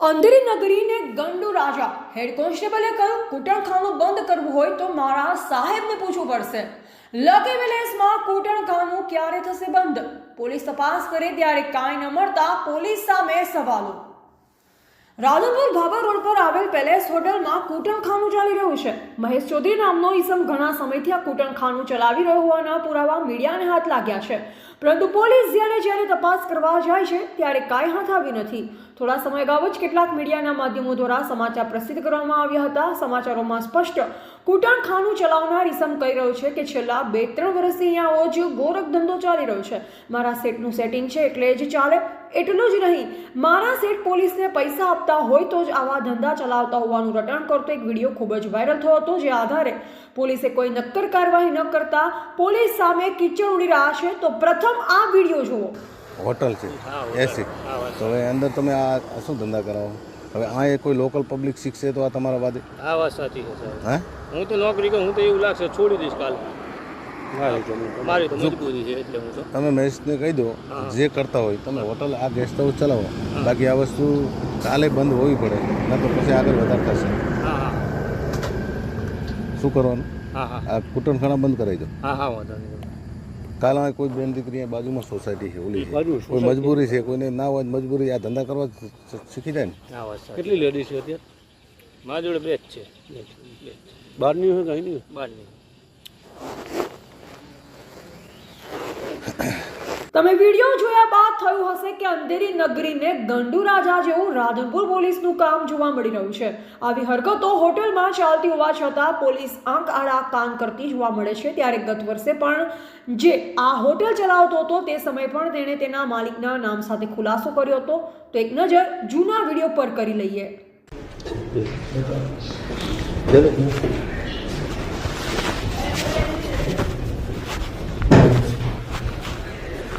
અંધેરી નગરીને ગંડુ રાજા હેડ કોન્સ્ટેબલે કહ્યું, કૂટણખાનું બંધ કરવું હોય તો મારા સાહેબને પૂછવું પડશે. લકી વિલેસમાં કૂટણખાનું ક્યારે થશે બંધ? પોલીસ તપાસ કરે ત્યારે કાંઈ ન મળતા પોલીસ સામે સવાલો. રાધનપુર ભાભર રોડ પર આવેલ પેલેસ હોટલમાં કૂટણખાનું ચાલી રહ્યું છે. મહેશ ચૌધરી નામનો ઈસમ ઘણા સમયથી આ કૂટણખાનું ચલાવી રહ્યો હોવાના પુરાવા મીડિયાને હાથ લાગ્યા છે. પરંતુ પોલીસ જ્યારે જ્યારે તપાસ કરવા જાય છે, ત્યારે કાંઈ હાથ આવી નથી. થોડા સમય અગાઉ જ કેટલાક મીડિયાના માધ્યમો દ્વારા સમાચાર પ્રસિદ્ધ કરવામાં આવ્યા હતા. સમાચારોમાં સ્પષ્ટ કૂટણખાનું ચલાવનાર ઇસમ કહી રહ્યો છે કે છેલ્લા બે ત્રણ વર્ષથી અહીંયા રોજ ગોરખ ધંધો ચાલી રહ્યો છે. મારા સેટનું સેટિંગ છે એટલે જ ચાલે, એટલું જ નહીં. મારા સેટ પોલીસને પૈસા આપતા હોય તો જ આવા ધંધા ચલાવતા હોવાનું રટણ કરતો એક વીડિયો ખૂબ જ વાયરલ થયો હતો, જે આધારે પોલીસે કોઈ નક્કર કાર્યવાહી ન કરતા પોલીસ સામે કિચડ ઉડી રહ્યા છે. તો પ્રથમ આ વીડિયો જુઓ. હોટલ છે એસી. તો હવે અંદર તમે આ શું ધંધા કરાવો હવે આ એ કોઈ લોકલ પબ્લિક શીખશે તો આ તમારા વાદે? આ વાત સાચી છે સાહેબ. હે? હું તો નોકરી કરું હું તો એવું લાગશે છોડી દઈશ કાલે. મારી તો મજબૂરી છે એટલે હું તો. તમે મહેશને કહી દો જે કરતા હોય તમે હોટલ આ ગેસ્ટ હાઉસ ચલાવો. બાકી આ વસ્તુ કાલે બંધ હોવી પડે ના તો પછી આગળ વધારે થશે. હા હા. શું કરવાનું? આ કૂટણખાના બંધ કરાવી દો. હા હા વાંધો નહીં કાલ આ કોઈ બેન દીકરી બાજુમાં સોસાયટી છે ઓલી બાજુ કોઈ મજબૂરી છે કોઈને ના હોય મજબૂરી આ ધંધા કરવા શીખી જાય ને. કેટલી લેડીઝ છે અત્યારે? મારા જોડે બે જ છે. બહારની હોય કઈ નહીં બહારની તમે વીડિયો જોયા બાદ થયું હશે કે અંધેરી નગરીને ગંડુ રાજા જેવું રાધનપુર પોલીસનું કામ જોવા મળી રહ્યું છે. આવી હરકતો હોટલમાં ચાલતી હોવા છતાં પોલીસ આંખ આડા કાન કરતી જોવા મળે છે. ત્યારે ગત વર્ષે પણ જે આ હોટલ ચલાવતો હતો તે સમયે પણ તેણે તેના માલિકના નામ સાથે ખુલાસો કર્યો હતો. તો એક નજર જૂના વીડિયો પર કરી લઈએ.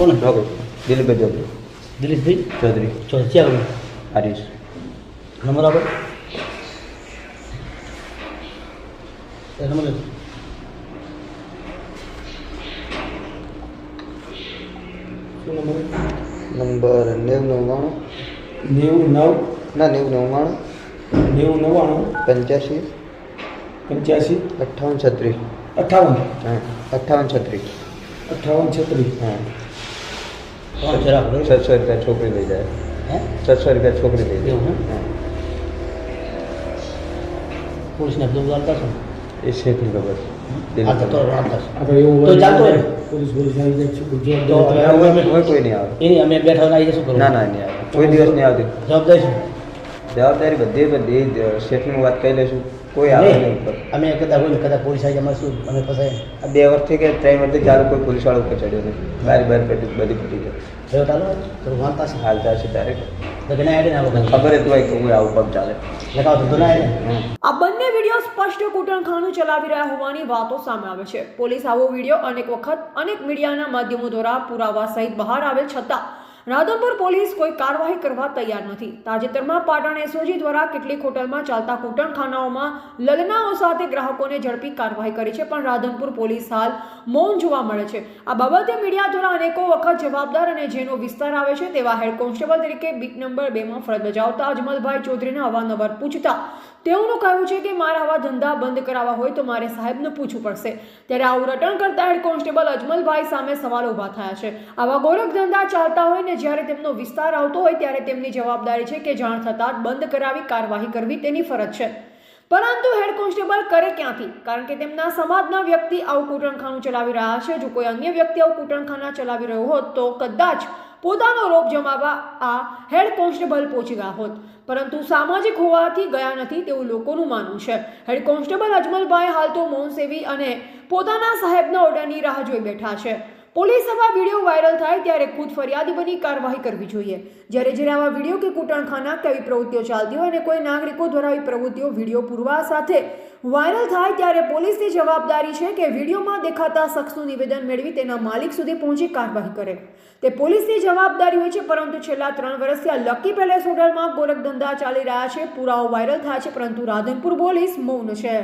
કોણ જોગી દિલીપભાઈ જોગી દિલીપભાઈ ચૌધરી ચલો ક્યાં આવ્યું હરીશ નંબર આપો એ નંબર લો. શું નંબર નંબર નેવું નવ્વાણું નેવું નવ ના નેવું નવ્વાણું નેવું નવ્વાણું પંચ્યાસી પંચ્યાસી અઠ્ઠાવન છત્રીસ અઠ્ઠાવન હા અઠ્ઠાવન છત્રીસ અઠ્ઠાવન છત્રીસ હા હા જરા બરાબર. છસો રૂપિયા છોકરી લઈ જાય હે છસો રૂપિયા છોકરી લઈ જાય એવું હે? હા પોલીસને બધું જાણતા છો એ શેખની ખબર આ તો તો જાણતા છો આપણે એવું તો ચાલતો રહે. પોલીસ પોલીસ આવી જાય છે ગુજરાત તો દવા- હવે હવે હવે કોઈ નહીં આવે એની અમે બેઠા હોય આવી શું કરવું ના ના નહીં આવે કોઈ દિવસ નહીં આવતી જવાબદારી શું જવાબદારી બધી બધી જ શેઠની વાત કહી લઈશું કોઈ આવે નહીં. ઉપર. અમે કદાચ કોઈ ને કદાચ પોલીસ આવી શું અમે ફસાય આ બે વર્ષથી કે ત્રણ વર્ષથી ચાલુ કોઈ પોલીસ વાળો ઉપર ચડ્યો નથી. બારી બાર પેટી બધી ફૂટી જાય. થયો ચાલો તો વાંચતા છે હાલ ચાલશે ત્યારે. તો કે ના આડે ના વખત. ખબર હોય આવું પગ ચાલે. લગાવો તો ના આડે હમ. આ બંને વીડિયો સ્પષ્ટ કૂટણખાનું ચલાવી રહ્યા હોવાની વાતો સામે આવે છે. પોલીસ આવો વીડિયો અનેક વખત અનેક મીડિયાના માધ્યમો દ્વારા પુરાવા સહિત બહાર આવેલ છતાં રાધનપુર પોલીસ કોઈ કાર્યવાહી કરવા તૈયાર નથી. તાજેતરમાં પાટણ એસઓજી દ્વારા કેટલીક હોટલમાં ચાલતા કૂટણખાનાઓમાં લલનાઓ સાથે ગ્રાહકોને ઝડપી કાર્યવાહી કરી છે, પણ રાધનપુર પોલીસ હાલ મૌન જોવા મળે છે. આ બાબતે મીડિયા દ્વારા અનેકો વખત જવાબદાર અને જેનો વિસ્તાર આવે છે તેવા હેડ કોન્સ્ટેબલ તરીકે બીટ નંબર બેમાં ફરજ બજાવતા અજમલભાઈ ચૌધરીને અવારનવાર પૂછતા તેઓનું કહેવું છે કે મારા આવા ધંધા બંધ કરાવવા હોય તો મારે સાહેબને પૂછવું પડશે. ત્યારે આવું રટણ કરતા હેડ કોન્સ્ટેબલ અજમલભાઈ સામે સવાલો ઊભા થયા છે. આવા ગોરખ ધંધા ચાલતા હોય ને જ્યારે તેમનો વિસ્તાર આવતો હોય ત્યારે તેમની જવાબદારી છે કે જાણ થતાં બંધ કરાવી કાર્યવાહી કરવી તેની ફરજ છે. પરંતુ હેડ કોન્સ્ટેબલ કરે ક્યાંથી? કારણ કે તેમના સમાજના વ્યક્તિ આવું કૂટણખાનું ચલાવી રહ્યા છે. જો કોઈ અન્ય વ્યક્તિ આવું કૂટણખાના ચલાવી રહ્યો હોત તો કદાચ પોતાનો રોપ જમાવવા આ હેડ કોન્સ્ટેબલ પહોંચી ગયા હોત. પરંતુ સામાજિક હોવાથી ગયા નથી તેવું લોકોનું માનવું છે. હેડ કોન્સ્ટેબલ અજમલભાઈ હાલ તો મૌન અને પોતાના સાહેબના ઓર્ડરની રાહ જોઈ બેઠા છે. પોલીસ આવા વીડિયો વાયરલ થાય ત્યારે ખુદ ફરિયાદી બની કાર્યવાહી કરવી જોઈએ. જ્યારે જ્યારે આવા વીડિયો કે કૂટણખાના કે આવી પ્રવૃત્તિઓ ચાલતી હોય અને કોઈ નાગરિકો દ્વારા આવી પ્રવૃત્તિઓ વીડિયો પુરવા સાથે વાયરલ થાય ત્યારે પોલીસની જવાબદારી છે કે વિડીયોમાં દેખાતા શખ્સનું નિવેદન મેળવી તેના માલિક સુધી પહોંચી કાર્યવાહી કરે. તે પોલીસની જવાબદારી હોય છે, પરંતુ છેલ્લા ત્રણ વર્ષથી આ લકી પેલેસ હોટલમાં ગોરખધંધા ચાલી રહ્યા છે, પુરાવો વાયરલ થાય છે, પરંતુ રાધનપુર પોલીસ મૌન છે.